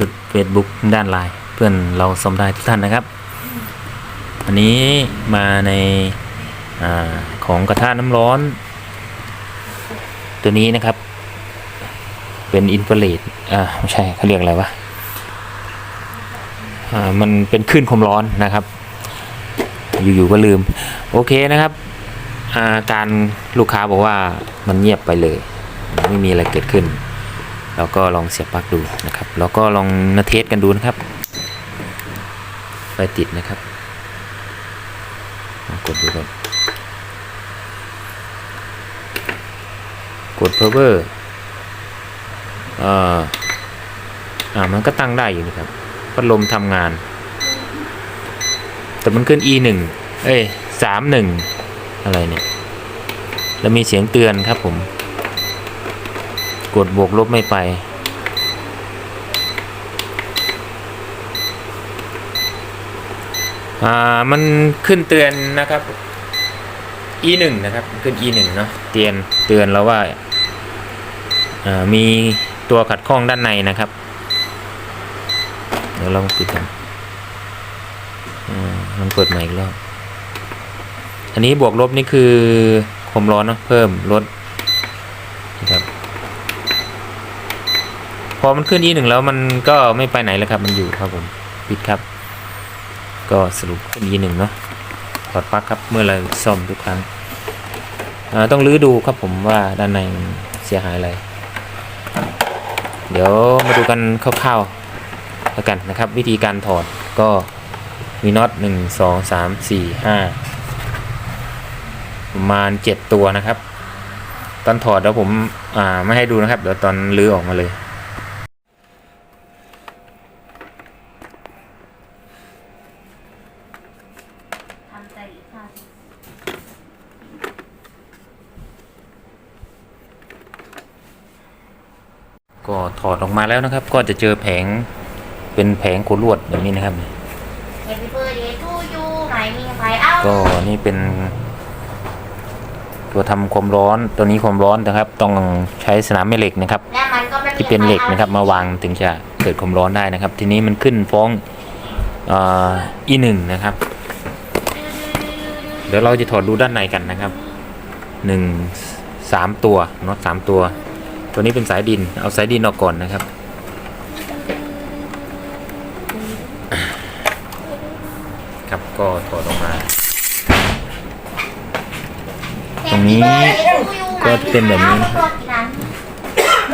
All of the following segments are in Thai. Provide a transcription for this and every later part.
ชุด Facebook ด้านไลน์เพื่อนเราสมได้ทุกท่านนะครับ อันนี้มาในอาของกระทะน้ำร้อน ตัวนี้นะครับ เป็นอินฟราเรดอ่าไม่ใช่เขาเรียกอะไรวะอ่ามันเป็นคลื่นความร้อนนะครับ อยู่ๆก็ลืม โอเคนะครับอาการลูกค้าบอกว่ามันเงียบไปเลย ไม่มีอะไรเกิดขึ้น เราก็ลองเสียบปลั๊กดูนะครับ แล้วก็ลองนาเทสกันดูนะครับ ไฟติดนะครับกดดูก่อนกด power อ่าอ่ามันก็ตั้งได้อยู่นะครับพัดลมทำงาน แต่มันขึ้น e 1เอ้ย31อะไรเนี่ย แล้วมีเสียงเตือนครับผม กดบวกลบไม่ไป อ่า มันขึ้นเตือนนะครับ e 1 นะครับ ขึ้น e 1 เนาะเตือนเตือนเราว่าอ่า มีตัวขัดข้องด้านในนะครับ เดี๋ยวลองปิดกันอ่ามันเปิดใหม่อีกรอบอันนี้บวกลบนี่คือความร้อนเนาะเพิ่มลดนะครับ พอมันขึ้น e หนึ่งแล้วมันก็ไม่ไปไหนแล้วครับ มันอยู่ครับผมปิดครับ ก็สรุปขึ้น e หนึ่งเนาะถอดปลั๊กครับเมื่อเราซ่อมทุกครั้งต้องรื้อดูครับผมว่าด้านในเสียหายอะไร เดี๋ยวมาดูกันคร่าวๆแล้วกันนะครับ วิธีการถอดก็มีน็อตหนึ่งสองสามสี่ห้าประมาณเจ็ดตัวนะครับ ตอนถอดเดี๋ยวผมไม่ให้ดูนะครับ เดี๋ยวตอนลื้อออกมาเลย ทำใจ อีกค่ะก็ถอดออกมาแล้วนะครับ ก็จะเจอแผงเป็นแผงขนลวดแบบนี้นะครับ ก็นี่เป็น ตัวทำความร้อนตัวนี้ความร้อนนะครับ ต้องใช้สนามแม่เหล็กนะครับ ที่เป็นเหล็กนะครับ มาวางถึงจะเกิดความร้อนได้นะครับ ทีนี้มันขึ้นฟ้องอีหนึ่งนะครับ เดี๋ยวเราจะถอดดูด้านในกันนะครับหนึ่งสามตัวน็อตสามตัว ตัวนี้เป็นสายดิน เอาสายดินออกก่อนนะครับ ครับก็ถอดออกมา ตรงนี้ก็เป็นแบบนี้นะ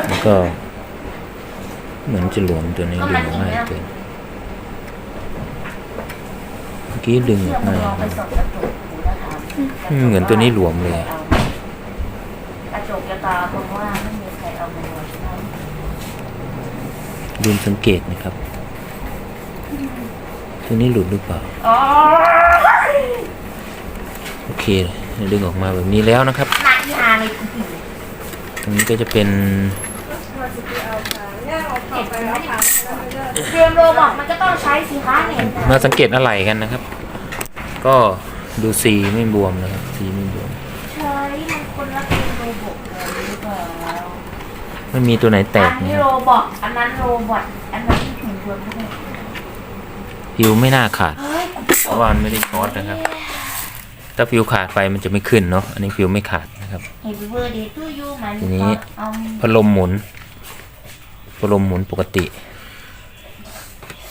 แล้วก็ เหมือนจะหลวมตัวนี้ดึงออกง่ายเกินเมื่อกี้ดึงออกเพื่อง่า เหมือนตัวนี้หลวมเลย กระจกจะตาคนว่าไม่มีใครเอามาใช่ไหมดูสังเกตนะครับ ตัวนี้หลุดหรือเปล่า อ๋อโอเคดึงออกมาแบบนี้แล้วนะครับหนักที่หาเลยตรงนี้ก็จะเป็นเตรียมโรบอกมันก็ต้องใช้สิคะเนี่ยมาสังเกตอะไรกันนะครับ ก็ ดูสีไม่บวมนะครับสีไม่บวม ใช้มันคนละเตรียมโรบอกเลยหรือเปล่าไม่มีตัวไหนแตกอันนะนี้คโรรับบอกอันนั้นโรบอทอันนั้นหุ่นยนต์ไม่ได้ฟิวไม่น่าขาดเฮ้ยเพราะว่ามันไม่ได้ช็อตนะครับ ถ้าฟิวขาดไปมันจะไม่ขึ้นเนาะอันนี้ฟิวไม่ขาดนะครับเฮปปี้เบอร์เดย์ทูยูมันทีนี้ เอาพัดลมหมุนพัดลมหมุนปกติ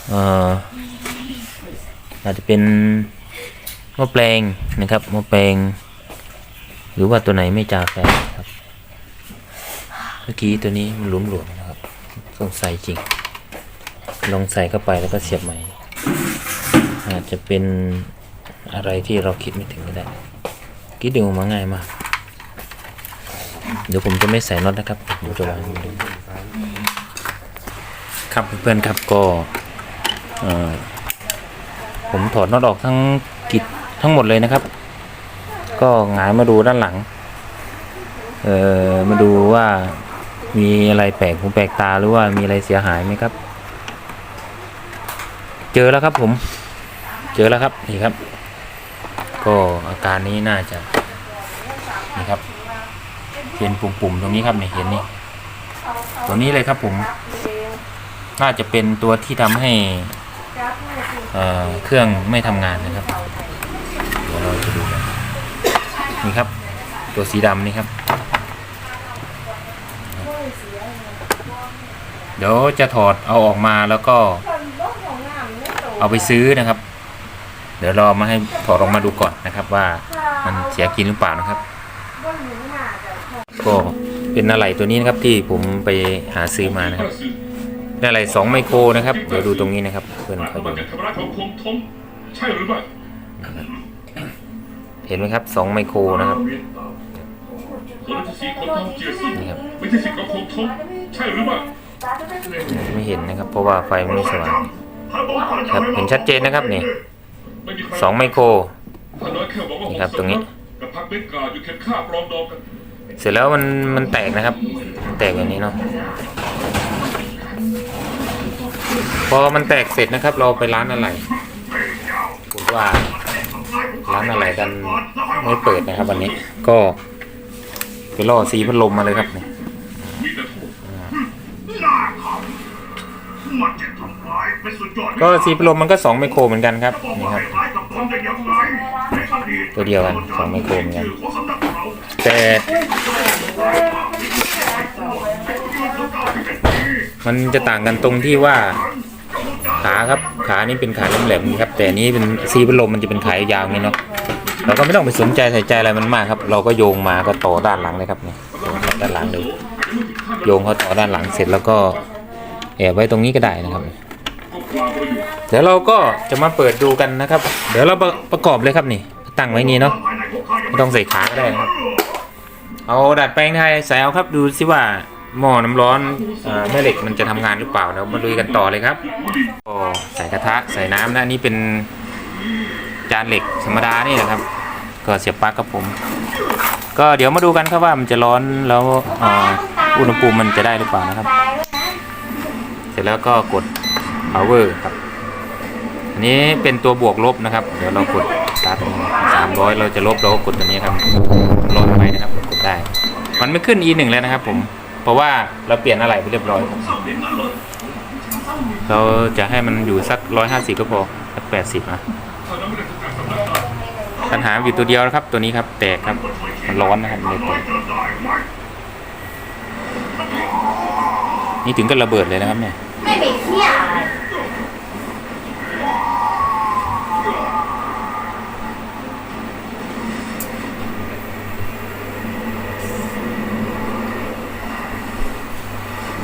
เอ่ออาจจะเป็น หม้อแปลงนะครับหม้อแปลง หรือว่าตัวไหนไม่จ่าแฟนครับเมื่อกี้ตัวนี้มันหลวมๆนะครับต้องใส่จริง ลองใส่เข้าไปแล้วก็เสียบใหม่อาจจะเป็นอะไรที่เราคิดไม่ถึงก็ได้คิดดึงออกมาง่ายมาก เดี๋ยวผมจะไม่ใส่น็อตนะครับผมจะวางดูครับเพื่อนๆครับก่อผมถอดน็อตออกทั้ง ทั้งหมดเลยนะครับ ก็หงายมาดูด้านหลัง เอ่อมาดูว่ามีอะไรแปลกหูแปลกตาหรือว่ามีอะไรเสียหายไหมครับ เจอแล้วครับผม เจอแล้วครับนี่ครับ ก็อาการนี้น่าจะนี่ครับเป็นปุ่มๆตรงนี้ครับนี่เห็นนี่ตัวนี้เลยครับผม น่าจะเป็นตัวที่ทำให้เเครื่องไม่ทำงานนะครับ เราจะดูกันนี่ครับ ตัวสีดำนี่ครับ เดี๋ยวจะถอดเอาออกมาแล้วก็ เอาไปซื้อนะครับ เดี๋ยวรอมาให้ถอดออกมาดูก่อนนะครับว่ามันเสียกินหรือเปล่านะครับ ก็เป็นอะไรตัวนี้นะครับที่ผมไปหาซื้อมานะครับเป็นอะไรสองไมโครนะครับ เดี๋ยวดูตรงนี้นะครับ เพื่อนคอยดูใช่หรือไม่ เห็นไหมครับสองไมโครนะครับนี่ครับไม่ใช่สิ่งของคงทงใช่หรือไม่ไม่เห็นนะครับ เพราะว่าไฟมันไม่สว่างครับเห็นชัดเจนนะครับนี่สองไมโครนี่ครับตรงนี้เสร็จแล้วมันมันแตกนะครับ แตกแบบนี้เนาะพอมันแตกเสร็จนะครับ เราไปร้านอะไรผมว่า อะไรกันไม่เปิดนะครับวันนี้ก็ไปล่อซีพัดลมมาเลยครับเนี่ยมีแต่โทษมันจะทำร้ายเป็นสุดยอดก็ซีพัดลมมันก็สองไมโครเหมือนกันครับนี่ครับตัวเดียวกันสองไมโครเหมือนกันของสำนักเราแต่มันจะต่างกันตรงที่ว่าขาครับขานี่เป็นขาแหลมๆครับ แต่นี้เป็นซีพัดลมมันจะเป็นขายาวๆอย่างนี้เนาะ เราก็ไม่ต้องไปสนใจใส่ใจอะไรมันมากครับ เราก็โยงมาก็ต่อด้านหลังเลยครับนี่ด้านหลังเลยโยงเขาต่อด้านหลังเสร็จแล้วก็แอบไว้ตรงนี้ก็ได้นะครับ เดี๋ยวเราก็จะมาเปิดดูกันนะครับ เดี๋ยวเราประประกอบเลยครับนี่ ตั้งไว้นี่เนาะไม่ต้องใส่ขาก็ได้ครับ เอาดัดแปลงไทยใส่เอาครับดูซิว่าหม้อน้ำร้อนเอ่อแม่เหล็กมันจะทำงานหรือเปล่าเดี๋ยวมาลุยกันต่อเลยครับก็ใส่กระทะใส่น้ำนะนนี่เป็นจานเหล็กธรรมดานี่นะครับ ก็เสียบปลั๊กครับผม ก็เดี๋ยวมาดูกันครับว่ามันจะร้อนแล้วอ,อุณหภูมิมันจะได้หรือเปล่านะครับ เสร็จแล้วก็กด power ครับอันนี้เป็นตัวบวกลบนะครับ เดี๋ยวเรากดสตาร์ทสามร้อยเราจะลบเราก็กดตัวนี้ครับลดไปนะครับกดได้ มันไม่ขึ้น e หนึ่งแล้วนะครับ ผม เพราะว่าเราเปลี่ยนอะไรไปเรียบร้อย เราจะให้มันอยู่สักร้อยห้าสิบก็พอสักแปดสิบนะ ปัญหาอยู่ตัวเดียวนะครับ ตัวนี้ครับแตกครับมันร้อนนะครับมันเลยแตกนี่ถึงกับระเบิดเลยนะครับเนี่ยไม่ไปเที่ย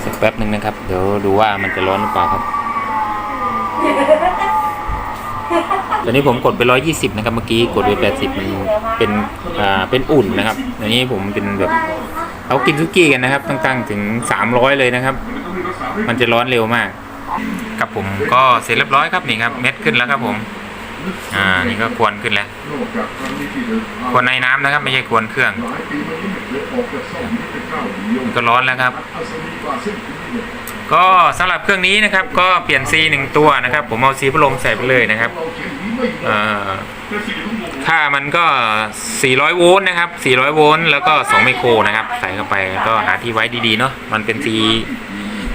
สักแป๊บหนึ่งนะครับ เดี๋ยวดูว่ามันจะร้อนหรือเปล่าครับ ตอนนี้ผมกดไป 120 นะครับ เมื่อกี้กดไป 80 มันเป็นอ่าเป็นอุ่นนะครับอันนี้ผมเป็นแบบเขากินซุกี้กันนะครับตั้งๆถึง 300 เลยนะครับ มันจะร้อนเร็วมากครับผมก็เสร็จเรียบร้อยครับนี่ครับเม็ดขึ้นแล้วครับผมอ่านี่ก็ควรขึ้นแล้วควรในน้ำนะครับ ไม่ใช่ควรเครื่อง ก็ร้อนแล้วครับ ก็สำหรับเครื่องนี้นะครับ ก็เปลี่ยนซีหนึ่งตัวนะครับ ผมเอาซีพัดลมใส่ไปเลยนะครับ ค่ามันก็ 400 โวลต์นะครับ 400 โวลต์แล้วก็ 2 ไมโครนะครับ ใส่เข้าไปก็หาที่ไว้ดีๆเนาะมันเป็นซี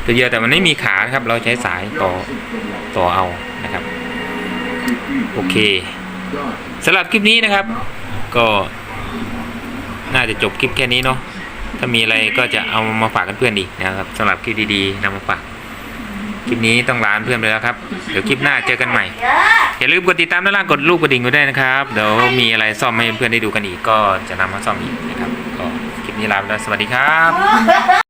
ตัวเดียวแต่มันไม่มีขานะครับ เราใช้สายต่อต่อเอานะครับ โอเคสำหรับคลิปนี้นะครับ ก็น่าจะจบคลิปแค่นี้เนาะถ้ามีอะไรก็จะเอามาฝากกันเพื่อนอีกนะครับสำหรับคลิปดีๆนำมาฝาก คลิปนี้ต้องลาเพื่อนไปแล้วครับ เดี๋ยวคลิปหน้าเจอกันใหม่อะอย่าลืมกดติดตามด้านล่างกดรูปกระดิ่งไว้ด้วยนะครับ เดี๋ยวมีอะไรซ่อมให้เพื่อนได้ดูกันอีกก็จะนำมาซ่อมอีกนะครับ ก็คลิปนี้ลาไปแล้วสวัสดีครับ